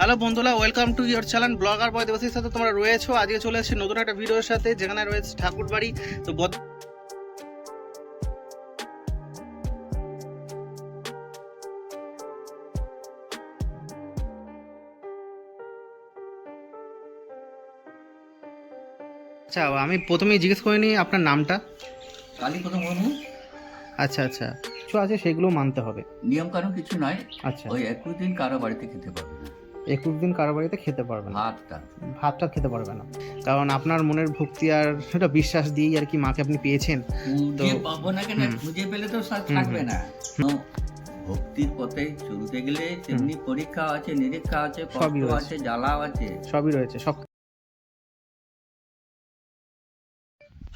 Hello বন্ধুরা welcome to your channel blogger boy দেবসীর সাথে তোমরা রয়েছো। আজকে চলে এসেছি নতুন একটা ভিডিওর সাথে যেখানে রয়েছে ঠাকুরবাড়ি। তো আচ্ছা আমি প্রথমেই জিজ্ঞেস করে নিই আপনার নামটা। কালী প্রথম আচ্ছা আচ্ছা। কিছু আছে সেগুলো মানতে হবে। নিয়ম কানুন কিছু নয়। আচ্ছা। ওই একুশ দিন কারও বাড়িতে খেতে পারবে না একুশ দিন কারও বাড়িতে খেতে পারবে না। ভাতটা। ভাতটা খেতে পারবে না। কারণ আপনার মনের ভক্তি আর সেটা বিশ্বাস দিয়েই আর কি মাকে আপনি পেয়েছেন। তো পাবো না কেন? খুঁজে পেলে তো থাকবে না। ভক্তির পথে চলতে গেলে তেমনি পরীক্ষা আছে নিরীক্ষা আছে সবই কষ্ট আছে জ্বালাও আছে। সবই রয়েছে সব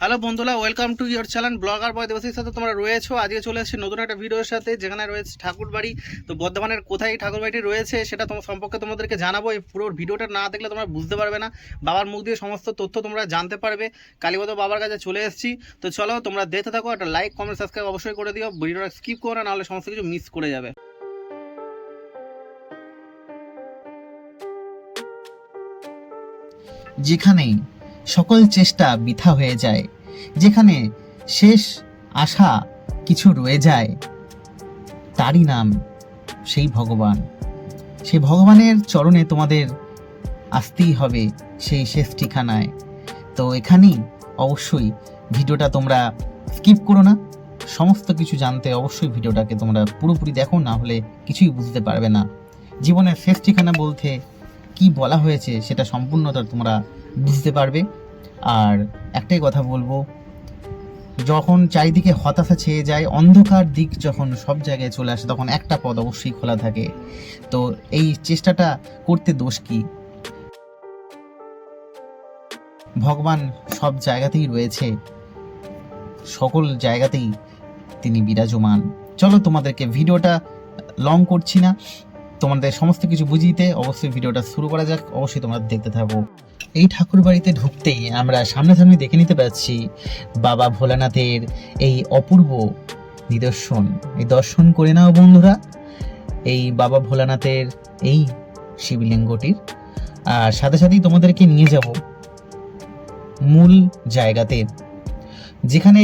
হ্যালো বন্ধুরা welcome to your channel blogger boy দেবসীর সাথে তোমরা রয়েছো। আজকে চলে এসেছি নতুন একটা ভিডিওর সাথে, যেখানে রয়েছে ঠাকুর বাড়ি। তো বর্ধমানের কোথায় এই ঠাকুর বাড়িটি রয়েছে, সেটা তোমার সম্পর্কে তোমাদেরকে জানাব। এই পুরো ভিডিওটা না দেখলে তোমরা বুঝতে পারবে না। বাবার মুখ দিয়ে সমস্ত তথ্য তোমরা জানতে পারবে। কালীপদ বাবার কাছে চলে এসেছি। তো চলো, তোমরা দেখতে থাকো, একটা লাইক কমেন্ট সাবস্ক্রাইব অবশ্যই করে দিও। ভিডিওটা স্কিপ করো না, নাহলে সমস্ত কিছু মিস করে যাবে। যেখানে সকল চেষ্টা বৃথা হয়ে যায়, যেখানে শেষ আশা কিছু রয়ে যায়। তারই নাম সেই ভগবান। সেই ভগবানের চরণে তোমাদের আসতেই হবে সেই শেষ ঠিকানায়। তো এখানেই অবশ্যই ভিডিওটা তোমরা স্কিপ করো না। সমস্ত কিছু জানতে অবশ্যই ভিডিওটাকে তোমরা পুরোপুরি দেখো, না হলে কিছুই বুঝতে পারবে না। জীবনের শেষ ঠিকানা বলতে কি বলা হয়েছে সেটা সম্পূর্ণতা তোমরা বুঝতে পারবে। আর একটাই কথা বলব, যখন চারিদিকে হতাশা ছেয়ে যায়, অন্ধকার দিক যখন সব জায়গায় চলে আসে, তখন একটা পদ অবশ্যই খোলা থাকে। তো এই চেষ্টাটা করতে দোষ কি? ভগবান সব জায়গাতেই রয়েছে। সকল জায়গাতেই তিনি বিরাজমান। চলো তোমাদেরকে ভিডিওটা লং করছি না। তোমাদের সমস্ত কিছু বুঝিতে অবশ্যই ভিডিওটা শুরু করা যাক। অবশ্যই তোমরা দেখতে থাকো। এই ঠাকুর বাড়িতে ঢুকতেই আমরা সামনাসামনি দেখে নিতে পারছি বাবা ভোলানাথের এই অপূর্ব নিদর্শন। এই দর্শন করে নাও বন্ধুরা। এই বাবা ভোলানাথের এই শিবলিঙ্গটির। আর সাথে সাথেই তোমাদেরকে নিয়ে যাব মূল জায়গাতে, যেখানে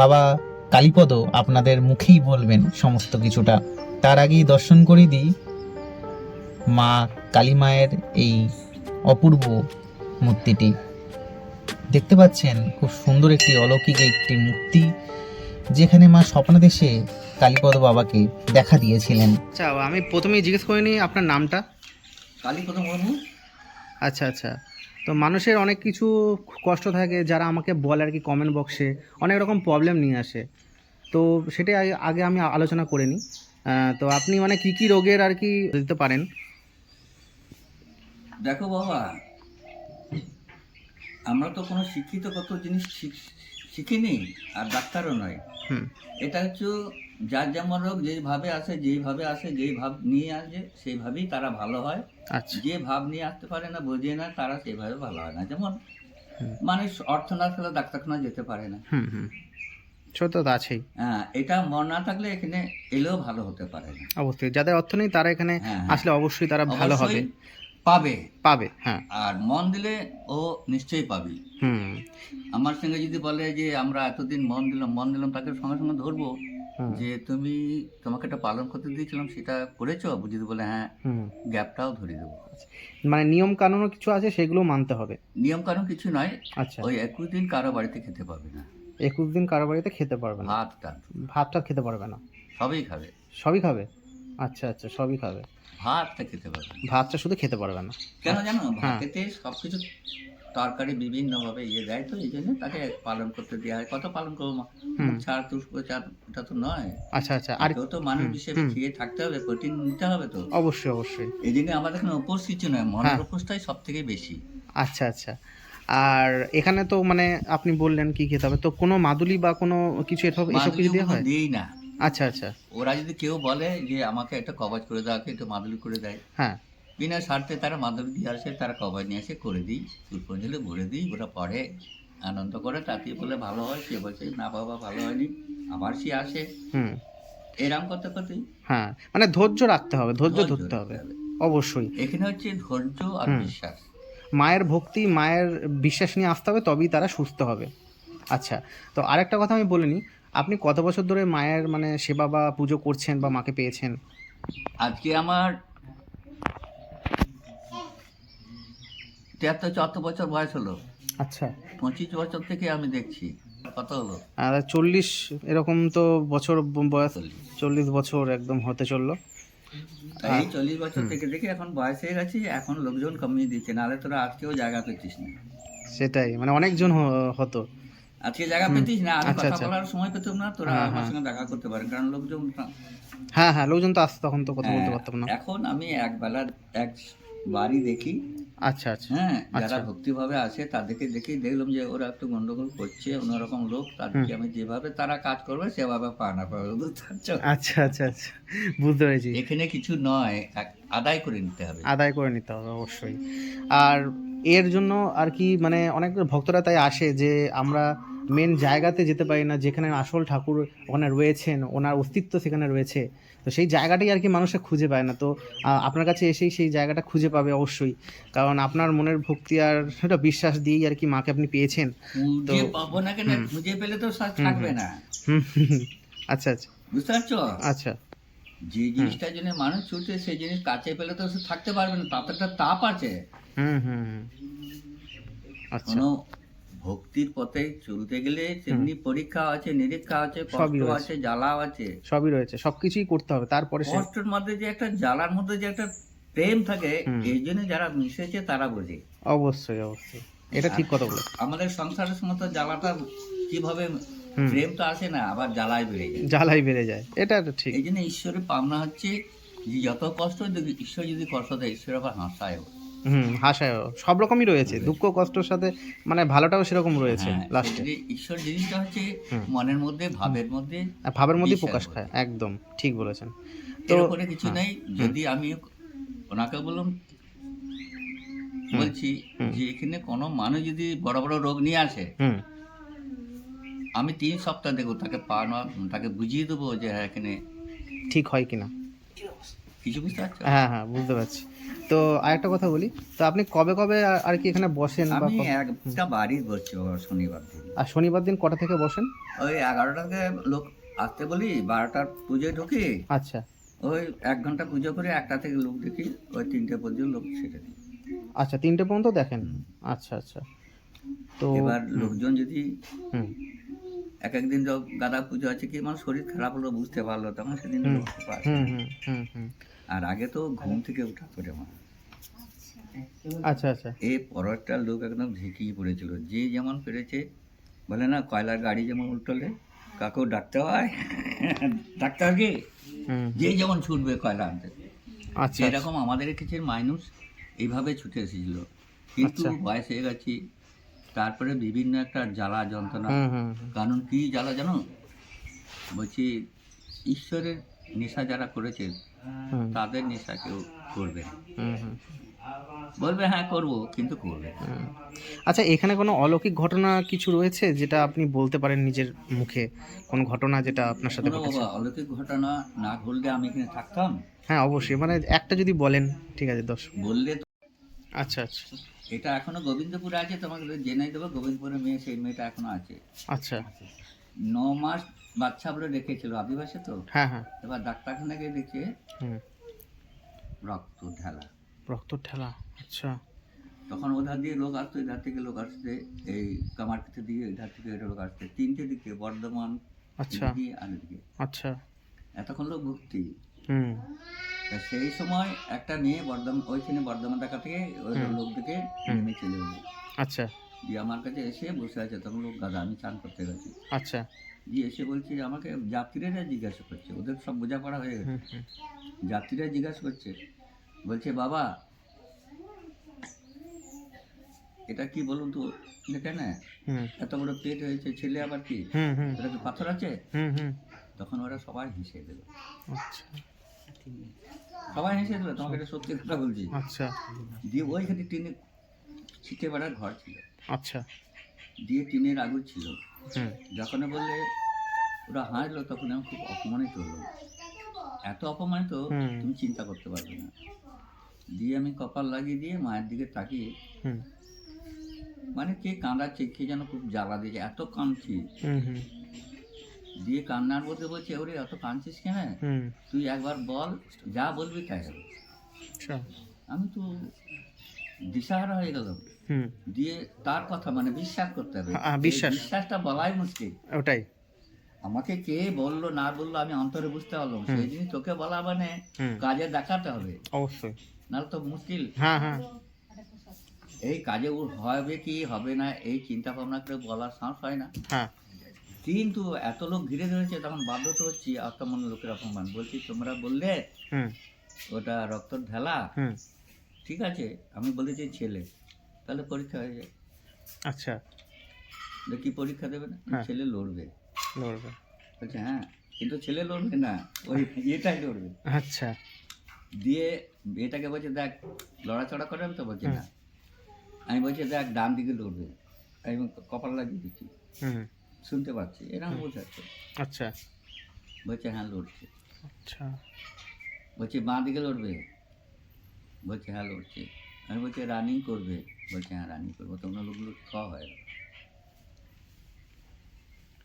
বাবা কালীপদ আপনাদের মুখেই বলবেন সমস্ত কিছুটা। তার আগেই দর্শন করে দিই মা কালী মায়ের এই অপূর্ব মূর্তিটি। দেখতে পাচ্ছেন খুব সুন্দর একটি অলৌকিক একটি মূর্তি যেখানে মা স্বপ্নাদেশে কালীপদ বাবাকে দেখা দিয়েছিলেন। আচ্ছা আমি প্রথমেই জিজ্ঞেস করে নিই আপনার নামটা। কালী প্রথম আচ্ছা আচ্ছা। তো মানুষের অনেক কিছু কষ্ট থাকে যারা আমাকে বলে আর কি কমেন্ট বক্সে অনেক রকম প্রবলেম নিয়ে আসে। তো সেটাই আগে- আমি আলোচনা করে নিই। তো আপনি মানে কি কি রোগের আর কি দিতে পারেন? দেখো বাবা আমরা তো কোনো শিক্ষিত কত জিনিস শিখ- শিখিনি আর ডাক্তারও নয়। এটা হচ্ছে যার যেমন রোগ যেইভাবে আসে যেইভাবে আসে যেই ভাব নিয়ে আসে সেইভাবেই তারা ভালো হয়। আচ্ছা। যে ভাব নিয়ে আসতে পারে না বোঝে না তারা সেইভাবে ভালো হয় না। যেমন মানুষ অর্থ না থাকলে ডাক্তারখানা যেতে পারে না। তো আছেই। হ্যাঁ এটা মন না থাকলে এখানে এলেও ভালো হতে পারে না। অবশ্যই যাদের অর্থ নেই তারা এখানে হ্যাঁ, আসলে অবশ্যই তারা ভালো হবে। পাবে। পাবে হ্যাঁ। আর মন দিলে ও নিশ্চয়ই পাবি। হুম। আমার সঙ্গে যদি বলে যে আমরা এতদিন মন দিলাম মন দিলাম তাকে সঙ্গে সঙ্গে ধরবো যে তুমি তোমাকে একটা পালন করতে দিয়েছিলাম সেটা করেছ? যদি বলে হ্যাঁ গ্যাপটাও ধরে দেবো। মানে নিয়ম কানুনও কিছু আছে সেগুলো মানতে হবে। নিয়ম কানুন কিছু নয় আচ্ছা। ওই একুশ দিন কারও বাড়িতে খেতে পাবে না। একুশ দিন কারও বাড়িতে খেতে পারবে না। ভাতটা ভাতটা খেতে পারবে না। সবই খাবে। সবই খাবে? আচ্ছা আচ্ছা সবই খাবে। ভাতটা খেতে পারবে। ভাতটা শুধু খেতে পারবে না। কেন জানো? হ্যাঁ। ভাতেতে সবকিছু তরকারি বিভিন্ন ভাবে ইয়ে দেয় তো এই জন্য তাকে পালন করতে দেওয়া হয়। কত পালন করব মা? চার তুষ্প চার এটা তো নয়। আচ্ছা আচ্ছা আর তো মানুষ হিসেবে খেয়ে থাকতে হবে প্রোটিন নিতে হবে তো। অবশ্যই অবশ্যই। এই জন্য আমাদের এখানে উপোস কিছু নয় মনের হ্যাঁ। উপোসটাই সব থেকে বেশি। আচ্ছা আচ্ছা। আর এখানে তো মানে আপনি বললেন কি খেতে হবে। তো কোনো মাদুলি বা কোনো কিছু এসব এসব কিছু দেওয়া হয়? দিই না। আচ্ছা আচ্ছা। ওরা যদি কেউ বলে যে আমাকে একটা কভাজ করে দাও একটু মাদুলি করে দেয়। হ্যাঁ। বিনা স্বার্থে তারা মাদুলি দিয়ে আসে তারা কভাজ নিয়ে এসে করে দিই। পুষ্পাঞ্জলি ভরে দিই ওরা পড়ে আনন্দ করে। তাকে বলে ভালো হয় সে বলছে না বাবা ভালো হয়নি। আবার সে আসে। হুম। এরম করতে করতেই হ্যাঁ মানে ধৈর্য রাখতে হবে ধৈর্য ধরতে হবে। অবশ্যই। এখানে হচ্ছে ধৈর্য আর বিশ্বাস। মায়ের ভক্তি মায়ের বিশ্বাস নিয়ে আসতে হবে তবেই তারা সুস্থ হবে। আচ্ছা তো আরেকটা কথা আমি বলে নিই। আপনি কত বছর ধরে মায়ের মানে সেবা বা পুজো করছেন বা মাকে পেয়েছেন? আজকে আমার তিয়াত্তর চুয়াত্তর বছর বয়স হলো। আচ্ছা। পঁচিশ বছর থেকে আমি দেখছি। কত হলো? আর চল্লিশ এরকম তো বছর বয়স চল্লিশ বছর একদম হতে চলল। এই চল্লিশ বছর থেকে দেখে এখন বয়স হয়ে গেছে এখন লোকজন কমিয়ে দিচ্ছে নাহলে তোরা আজকেও জায়গা পেতিস না। সেটাই মানে অনেকজন হতো। আজকে জায়গা পেতিস না আমি আচ্ছা, কথা আচ্ছা। বলার সময় পেতাম না তোরা হ্যাঁ, আমার হ্যাঁ। সঙ্গে দেখা করতে পারেন কারণ লোকজন হ্যাঁ হ্যাঁ লোকজন তো আসতো তখন তো কথা বলতে হ্যাঁ, পারতাম না। এখন আমি এক বেলা এক বাড়ি দেখি আচ্ছা আচ্ছা। হ্যাঁ যারা আচ্ছা। ভক্তিভাবে আছে তাদেরকে দেখেই দেখলাম যে ওরা একটু গন্ডগোল করছে অন্যরকম লোক তাদেরকে আমি যেভাবে তারা কাজ করবে সেভাবে পা না পাবে আচ্ছা আচ্ছা আচ্ছা। বুঝতে পেরেছি। এখানে কিছু নয় আদায় করে নিতে হবে। আদায় করে নিতে হবে অবশ্যই। আর এর জন্য আর কি মানে অনেক ভক্তরা তাই আসে যে আমরা মেন জায়গাতে যেতে পারি না যেখানে আসল ঠাকুর ওখানে রয়েছেন ওনার অস্তিত্ব সেখানে রয়েছে তো সেই জায়গাটাই আর কি মানুষে খুঁজে পায় না তো আপনার কাছে এসেই সেই জায়গাটা খুঁজে পাবে অবশ্যই কারণ আপনার মনের ভক্তি আর সেটা বিশ্বাস দিয়েই আর কি মাকে আপনি পেয়েছেন খুঁজে পাবো না কেন? খুঁজে পেলে তো থাকবে না। আচ্ছা আচ্ছা। বুঝতে পারছ? আচ্ছা। যে জিনিসটার জন্য মানুষ ছুটে সেই জিনিস কাছে পেলে তো সে থাকতে পারবে না তাতে একটা তাপ আছে। হুম হুম হুম। আচ্ছা। ভক্তির পথে চলতে গেলে তেমনি পরীক্ষা আছে নিরীক্ষা আছে কষ্ট আছে জ্বালা আছে। সবই রয়েছে। সবকিছুই করতে হবে। তারপরে কষ্টের মধ্যে যে একটা জ্বালার মধ্যে যে একটা প্রেম থাকে এই জন্য যারা মিশেছে তারা বোঝে। অবশ্যই অবশ্যই। এটা ঠিক কথা বলে আমাদের সংসারের সময় তো জ্বালাটা কীভাবে প্রেম তো আসে না আবার জ্বালায় বেড়ে যায়। জ্বালাই বেড়ে যায়। এটা তো ঠিক। এই জন্য ঈশ্বরের পাওনা হচ্ছে যে যত কষ্ট ঈশ্বর যদি কষ্ট দেয় ঈশ্বর আবার হাসায় হুম হাসায় সব রকমই রয়েছে দুঃখ কষ্টর সাথে মানে ভালোটাও সেরকম রয়েছে হ্যাঁ, লাস্টে ঈশ্বর জিনিসটা হচ্ছে মনের মধ্যে ভাবের মধ্যে ভাবের মধ্যে প্রকাশ। খায় একদম ঠিক বলেছেন। তো কিছু নেই যদি আমি ওনাকে বললাম বলছি যে এখানে কোনো মানুষ যদি বড় বড় রোগ নিয়ে আসে আমি তিন সপ্তাহ দেখব তাকে পাওয়ানো তাকে বুঝিয়ে দেবো যে হ্যাঁ এখানে ঠিক হয় কিনা। কিছু বুঝতে পারছ? হ্যাঁ হ্যাঁ বুঝতে পারছি। তো আরেকটা কথা বলি তো আপনি কবে কবে আর- কি এখানে বসেন বা আমি একটা বাড়ি ও শনিবার দিন। আর শনিবার দিন কটা থেকে বসেন? ওই এগারোটাকে লোক আসতে বলি বারোটার পুজোয় ঢুকি। আচ্ছা। ওই এক ঘণ্টা পুজো করে একটা থেকে লোক দেখি ওই তিনটে পর্যন্ত লোক ছেড়ে দিই আচ্ছা তিনটে পর্যন্ত দেখেন? আচ্ছা আচ্ছা। তো এবার লোকজন যদি হুম। এক একদিন যখন গাদা পুজো আছে কি আমার শরীর খারাপ হলো বুঝতে পারল তখন সেদিন। হুম হুম হুম হুম। আর আগে তো ঘুম থেকে উঠা করে মা। আচ্ছা আচ্ছা। এই পরেরটা লোক একদম ঝিঁকিয়ে পড়েছিল। যে যেমন পেরেছে বলে না কয়লার গাড়ি যেমন উল্টলে কাকেও ডাকতে হয় ডাকতে হয় কি? যে যেমন ছুটবে কয়লা আনতে। আচ্ছা এরকম আমাদের কিছু মানুষ এইভাবে ছুটে এসেছিল। কিন্তু আচ্ছা। বয়স হয়ে গেছি তারপরে বিভিন্ন একটা জ্বালা যন্ত্রণা। কারণ কি জ্বালা জানো? বলছি ঈশ্বরের নেশা যারা করেছে তাদের নেশা কেউ করবে বলবে হ্যাঁ করব কিন্তু করবে আচ্ছা এখানে কোনো অলৌকিক ঘটনা কিছু রয়েছে যেটা আপনি বলতে পারেন নিজের মুখে? কোন ঘটনা যেটা আপনার সাথে ঘটেছে? বাবা অলৌকিক ঘটনা না ঘটলে আমি এখানে থাকতাম? হ্যাঁ অবশ্যই। মানে একটা যদি বলেন ঠিক আছে দশ বললে তো আচ্ছা আচ্ছা। এটা এখনও গোবিন্দপুরে আছে তোমাকে জেনে দেবো গোবিন্দপুরের মেয়ে সেই মেয়েটা এখনও আছে। আচ্ছা। ন মাস বাচ্চা বলে রেখেছিল আদিবাসী তো? হ্যাঁ হ্যাঁ। এবার ডাক্তারখানা গিয়ে হুম। রক্ত ঢালা। রক্ত ঠেলা আচ্ছা। তখন ওধার দিয়ে লোক আসতো এধার থেকে লোক আসছে এই কামারপিতে দিয়ে এধার থেকে এটা লোক আসছে। তিনটে দিকে বর্ধমান আচ্ছা। আর আচ্ছা। এতক্ষণ লোক ভর্তি। হুম। সেই সময় একটা মেয়ে বর্ধমান ওইখানে বর্ধমান টাকা থেকে ওই লোক থেকে হুম। নেমে চলে এলো। আচ্ছা। দিয়ে আমার কাছে এসে বসে আছে তখন লোক দাদা আমি চান করতে গেছি। আচ্ছা। দিয়ে এসে বলছি আমাকে যাত্রীরা জিজ্ঞাসা করছে ওদের সব বোঝাপড়া হয়ে গেছে। যাত্রীরা জিজ্ঞাসা করছে বলছে বাবা এটা কি বলুন তো দেখে না এত বড় পেট হয়েছে ছেলে আবার কি? হুম হুম। এটা কি পাথর আছে? তখন ওরা সবাই হেসে দিল। আচ্ছা। সবাই হেসে দিল তোমাকে এটা সত্যি কথা বলছি। আচ্ছা। দিয়ে ওইখানে টিনে ছিটে বেড়ার ঘর ছিল। আচ্ছা। দিয়ে টিনের আগুন ছিল। যখন বললে ওরা হাসলো তখন আমি খুব অপমানিত হলো এত অপমানিত তুমি চিন্তা করতে পারবে না। দিয়ে আমি কপাল লাগিয়ে দিয়ে মায়ের দিকে তাকিয়ে মানে কে কাঁদাচ্ছে কে যেন খুব জ্বালা দিয়েছে এত কাঁদছি। হুম হুম। দিয়ে কান্নার মধ্যে বলছে ওরে এত কাঁদছিস কেন? তুই একবার বল যা বলবি তাই হবে। আচ্ছা। আমি তো দিশাহারা হয়ে হুম। দিয়ে তার কথা মানে বিশ্বাস করতে হবে। হ্যাঁ, বিশ্বাস। এই বিশ্বাসটা বলাই মুশকিল। ওটাই। আমাকে কে বলল না বলল আমি অন্তরে বুঝতে পারলাম। সেই জিনিস তোকে বলা মানে কাজে দেখাতে হবে। অবশ্যই। নাহলে তো মুশকিল। হ্যাঁ হ্যাঁ। এই কাজে হবে কি হবে না এই চিন্তা ভাবনা করে বলার সাহস হয় না। হ্যাঁ। কিন্তু এত লোক ঘিরে ধরেছে তখন বাধ্য তো হচ্ছি আত্মমন লোকের অপমান। বলছি তোমরা বললে হুম। ওটা রক্ত ঢেলা। ঠিক আছে আমি বলেছি ছেলে তাহলে পরীক্ষা হয়ে যায় আচ্ছা। কি পরীক্ষা দেবে না? হ্যাঁ। ছেলে লড়বে। লড়বে। বলছে হ্যাঁ কিন্তু ছেলে লড়বে না ওই এটাই লড়বে। আচ্ছা। দিয়ে এটাকে বলছে দেখ লড়াচড়া করেন তো বলছে না। আমি বলছি দেখ ডান দিকে লড়বে। আমি কপাল লাগিয়ে দিচ্ছি। হুম। শুনতে পাচ্ছি এরকম বোঝাচ্ছে। আচ্ছা। বলছে হ্যাঁ লড়ছে। আচ্ছা। বলছি বাঁ দিকে লড়বে? বলছে হ্যাঁ লড়ছে। আমি বলছি রানিং করবে? বলছে হ্যাঁ রানিং করব। তোমরা লোকগুলো খ হয়।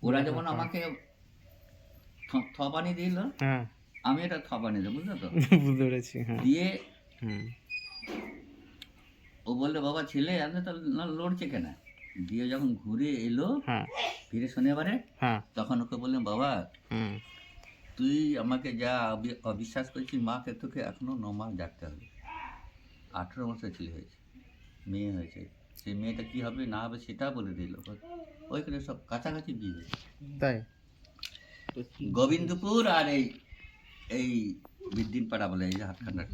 ওরা যেমন আমাকে থপানি দিল হ্যাঁ। আমি এটা থপানি দেবো বুঝলো তো? বুঝতে পেরেছি হ্যাঁ। দিয়ে ও বলল বাবা ছেলে আমি তো না লড়ছে কেন? দিয়ে যখন ঘুরে এলো হ্যাঁ। ফিরে শনিবারে তখন ওকে বললাম বাবা হুম। তুই আমাকে যা অবিশ্বাস করেছিস মাকে তোকে এখনও ন মাস ডাকতে হবে। আঠেরো মাসের ছেলে হয়েছে মেয়ে হয়েছে। সেই মেয়েটা কি হবে না হবে সেটা বলে দিল। ওইখানে সব কাছাকাছি বিয়ে হয়েছে। তাই? গোবিন্দপুর আর এই এই বিদ্দিন পাড়া বলে এই যে হাতখান্ডার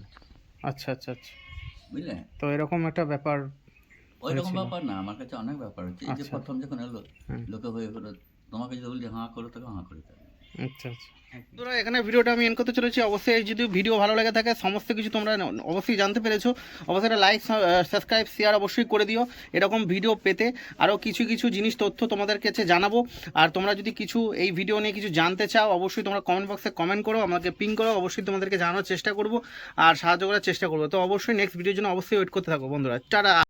আচ্ছা আচ্ছা আচ্ছা। বুঝলে? তো এরকম একটা ব্যাপার ওই রকম ব্যাপার না আমার কাছে অনেক ব্যাপার হচ্ছে এই যে আচ্ছা। প্রথম যখন এলো লোকে হয়ে গেলো তোমাকে যদি বলি হাঁ করো তোকে হাঁ করে দেবে। আচ্ছা আচ্ছা। বন্ধুরা, এখানে ভিডিওটা আমি এন করতে চলেছি। অবশ্যই যদি ভিডিও ভালো লেগে থাকে, সমস্ত কিছু তোমরা অবশ্যই জানতে পেরেছ। অবশ্যই একটা লাইক সাবস্ক্রাইব শেয়ার অবশ্যই করে দিও। এরকম ভিডিও পেতে আরও কিছু কিছু জিনিস, তথ্য তোমাদের কাছে জানাব। আর তোমরা যদি কিছু এই ভিডিও নিয়ে কিছু জানতে চাও, অবশ্যই তোমরা কমেন্ট বক্সে কমেন্ট করো, আমাকে পিং করো, অবশ্যই তোমাদেরকে জানানোর চেষ্টা করব। আর সাহায্য করার চেষ্টা করব। তো অবশ্যই নেক্সট ভিডিওর জন্য অবশ্যই ওয়েট করতে থাকো, বন্ধুরা। টাটা!